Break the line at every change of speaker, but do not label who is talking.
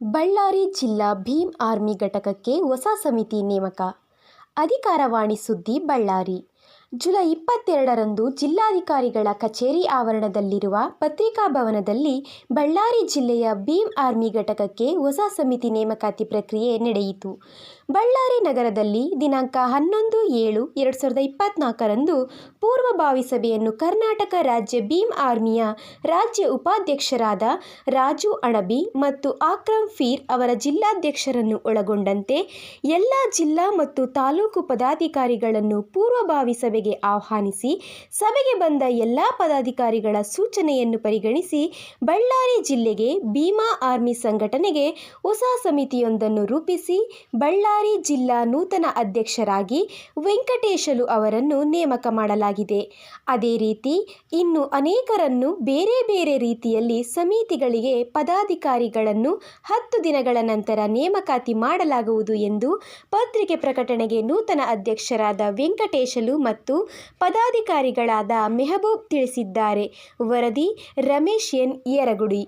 ಬಳ್ಳಾರಿ ಜಿಲ್ಲಾ ಭೀಮ್ ಆರ್ಮಿ ಘಟಕಕ್ಕೆ ಹೊಸ ಸಮಿತಿ ನೇಮಕ. ಅಧಿಕಾರವಾಣಿ ಸುದ್ದಿ ಬಳ್ಳಾರಿ. ಜುಲೈ ಇಪ್ಪತ್ತೆರಡರಂದು ಜಿಲ್ಲಾಧಿಕಾರಿಗಳ ಕಚೇರಿ ಆವರಣದಲ್ಲಿರುವ ಪತ್ರಿಕಾ ಭವನದಲ್ಲಿ ಬಳ್ಳಾರಿ ಜಿಲ್ಲೆಯ ಭೀಮ್ ಆರ್ಮಿ ಘಟಕಕ್ಕೆ ಹೊಸ ಸಮಿತಿ ನೇಮಕಾತಿ ಪ್ರಕ್ರಿಯೆ ನಡೆಯಿತು. ಬಳ್ಳಾರಿ ನಗರದಲ್ಲಿ ದಿನಾಂಕ ಹನ್ನೊಂದು ಏಳು ಎರಡು ಸಾವಿರದ ಇಪ್ಪತ್ತ್ನಾಲ್ಕರಂದು ಪೂರ್ವಭಾವಿ ಸಭೆಯನ್ನು ಕರ್ನಾಟಕ ರಾಜ್ಯ ಭೀಮ್ ಆರ್ಮಿಯ ರಾಜ್ಯ ಉಪಾಧ್ಯಕ್ಷರಾದ ರಾಜು ಅಣಬಿ ಮತ್ತು ಆಕ್ರಮ್ ಫೀರ್ ಅವರ ಜಿಲ್ಲಾಧ್ಯಕ್ಷರನ್ನು ಒಳಗೊಂಡಂತೆ ಎಲ್ಲ ಜಿಲ್ಲಾ ಮತ್ತು ತಾಲೂಕು ಪದಾಧಿಕಾರಿಗಳನ್ನು ಪೂರ್ವಭಾವಿ ಸಭೆಗೆ ಆಹ್ವಾನಿಸಿ ಸಭೆಗೆ ಬಂದ ಎಲ್ಲ ಪದಾಧಿಕಾರಿಗಳ ಸೂಚನೆಯನ್ನು ಪರಿಗಣಿಸಿ ಬಳ್ಳಾರಿ ಜಿಲ್ಲೆಗೆ ಭೀಮಾ ಆರ್ಮಿ ಸಂಘಟನೆಗೆ ಹೊಸ ಸಮಿತಿಯೊಂದನ್ನು ರೂಪಿಸಿ ಬಳ್ಳಾರಿ ಜಿಲ್ಲಾ ನೂತನ ಅಧ್ಯಕ್ಷರಾಗಿ ವೆಂಕಟೇಶಲು ಅವರನ್ನು ನೇಮಕ ಮಾಡಲಾಗಿದೆ. ಅದೇ ರೀತಿ ಇನ್ನು ಅನೇಕರನ್ನು ಬೇರೆ ಬೇರೆ ರೀತಿಯಲ್ಲಿ ಸಮಿತಿಗಳಿಗೆ ಪದಾಧಿಕಾರಿಗಳನ್ನು ಹತ್ತು ದಿನಗಳ ನಂತರ ನೇಮಕಾತಿ ಮಾಡಲಾಗುವುದು ಎಂದು ಪತ್ರಿಕೆ ಪ್ರಕಟಣೆಗೆ ನೂತನ ಅಧ್ಯಕ್ಷರಾದ ವೆಂಕಟೇಶಲು ಮತ್ತು ಪದಾಧಿಕಾರಿಗಳಾದ ಮೆಹಬೂಬ್ ತಿಳಿಸಿದ್ದಾರೆ. ವರದಿ ರಮೇಶ್ ಎನ್. ಯರಗುಡಿ.